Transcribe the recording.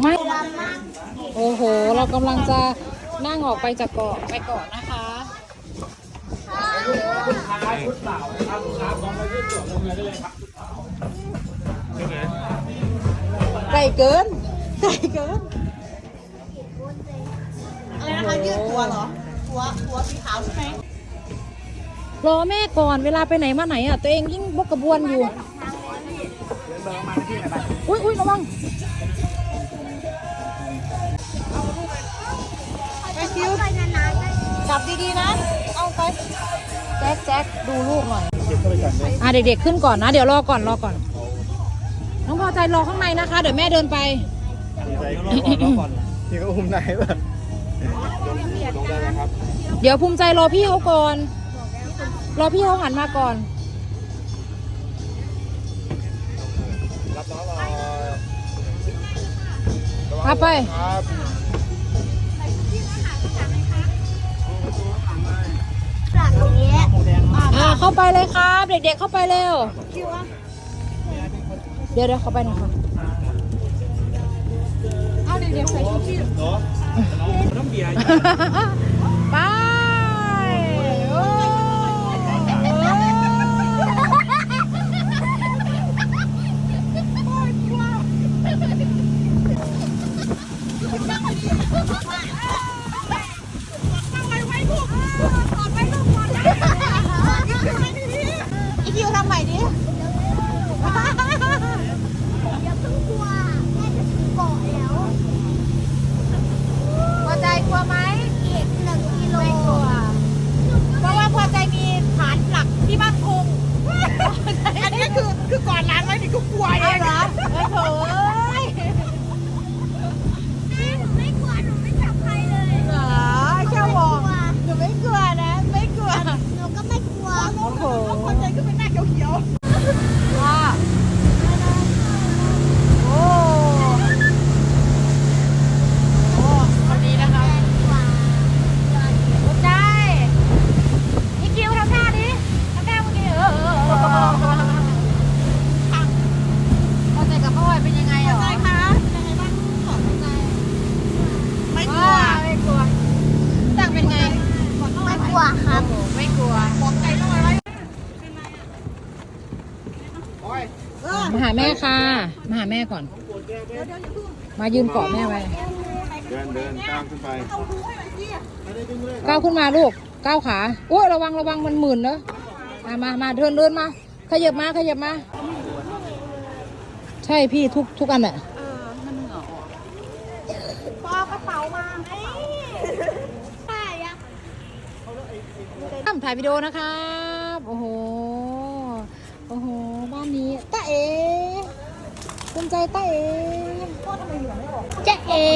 ไม่เวลานั่งโอ้โห เรากำลังจะนั่งออกไปจากเกาะไปเกาะนะคะไกลเกินไกลเกินอะไรนะคะยืดตัวเหรอตัวตัวสีขาวใช่ไหมรอแม่ก่อนเวลาไปไหนมาไหนอะตัวเองยิ่งบกกระบวนอยู่ อุ้ยอุ้ยระวังไปคิวไปนานๆได้จับดีๆนะ เอาไป แจ็คแจ็คดูลูกหน่อยอะเด็กๆขึ้นก่อนนะ เดี๋ยวรอก่อนรอก่อน น้องพอใจรอข้างในนะคะ เดี๋ยวแม่เดินไปนี่ก็อุ้มไหนป่ะลงได้ไหมครับเดี๋ยวภูมิใจรอพี่เขาก่อน รอพี่เขาหันมาก่อน เอาไปครับปลักตรงนี้อ่าเข้าไปเลยครับ เด็กๆเข้าไปเร็วเดี๋ยวเดี๋ยวเข้าไปหน่อยค่ะเอาเด็กๆใส่ชุดที่ไปโอ้อีคิวทำใหม่ดิ อย่าเพิ่งกลัวแม่จะถึงเกาะแล้ว พอใจกลัวไหม อีกหนึ่งกิโล ไม่กลัว เพราะว่าพอใจมีฐานหลักที่บ้านคง อันนี้คือคือก่อนร้านไว้นี่ก็กลัวเอง เหรอเอ้ยโถเอ้ย แม่หนูไม่กลัวหนูไม่จับใครเลย เหรอแค่บอกหนูไม่กลัวนะ ไม่กลัว หนูก็ไม่กลัว โอ้โห คนใจขึ้นเป็นหน้าเขียว ว่าโอ้โอ้วันนี้นะคะภูมิใจอีคิวทำท่าดิทำท่าเมื่อกี้เออเออเออพอใจกับพ่อเป็นยังไง ๆ เหรอ ใจคะยังไงบ้างขอใจไม่กลัว ว้าไม่กลัวตั้งเป็นไง ไม่กลัวครับ ไม่กลัวบอกใจต้องไว้มาหาแม่ค่ะ มาหาแม่ก่อน มายืนเกาะแม่ไว้ เดินเดินก้าวขึ้นไปก้าวขึ้นมาลูก ก้าวขา โอ้ยระวังระวังมันหมื่นเนอะมามามาเดินเดินมา ขยับมาขยับมา ใช่พี่ทุกทุกอันอะปอกระเป๋ามา ใช่อะ ทำถ่ายวิดีโอนะครับโอ้โห โอ้โห บ้านนี้ตาเอ๋ภูมิใจตาเอ๋จะเอ๋